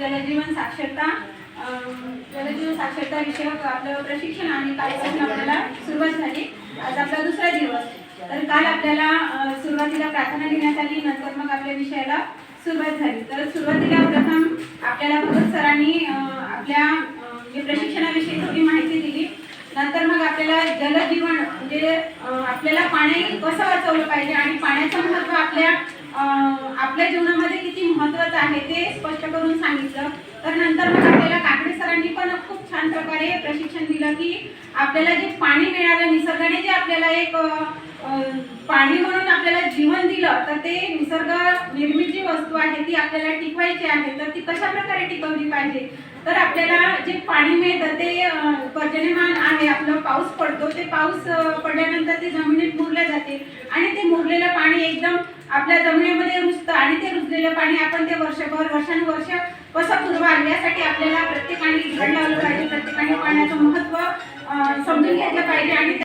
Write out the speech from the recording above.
जलजीवन साक्षरता जलजीवन साक्षरता विषयक आपलं प्रशिक्षण आणि कार्यक्रम आपल्याला सुरुवात झाली. आज आपला दुसरा दिवस. तर काल आपल्याला सुरुवातीला प्रार्थना देण्यात आली नंतर मग आपल्या विषयाला सुरुवात झाली. तर सुरुवातीला प्रथम आपल्याला भगत सरांनी आपल्या म्हणजे प्रशिक्षणाविषयी थोडी माहिती दिली. नंतर मग आपल्याला जलजीवन म्हणजे आपल्याला पाणी कसं वाचवलं पाहिजे आणि पाण्याचं महत्त्व आपल्या आपल्या जीवनामध्ये किती महत्त्वाचं आहे ते स्पष्ट करून सांगितलं. तर नंतर मग आपल्याला काकडे सरांनी पण खूप छान प्रकारे प्रशिक्षण दिलं की आपल्याला जे पाणी मिळालं निसर्गाने जे आपल्याला एक पाणी म्हणून आपल्याला जीवन दिलं तर ते निसर्ग निर्मित जी वस्तू आहे ती आपल्याला टिकवायची आहे तर ती कशा प्रकारे टिकवली पाहिजे? तर आपल्याला जे पाणी मिळतं ते पर्जन्यमान आहे आपलं पाऊस पडतो ते पाऊस पडल्यानंतर ते जमिनीत मुरले जाते आणि ते मुरलेलं पाणी एकदम आपल्या जमिनीमध्ये रुजतं आणि ते रुजलेलं पाणी आपण ते वर्षभर वर्षानुवर्ष कसं पुरवाल यासाठी आपल्याला प्रत्येकाने झाड लावलं पाहिजे. प्रत्येकाने पाण्याचं महत्त्व समजून घेतलं पाहिजे आणि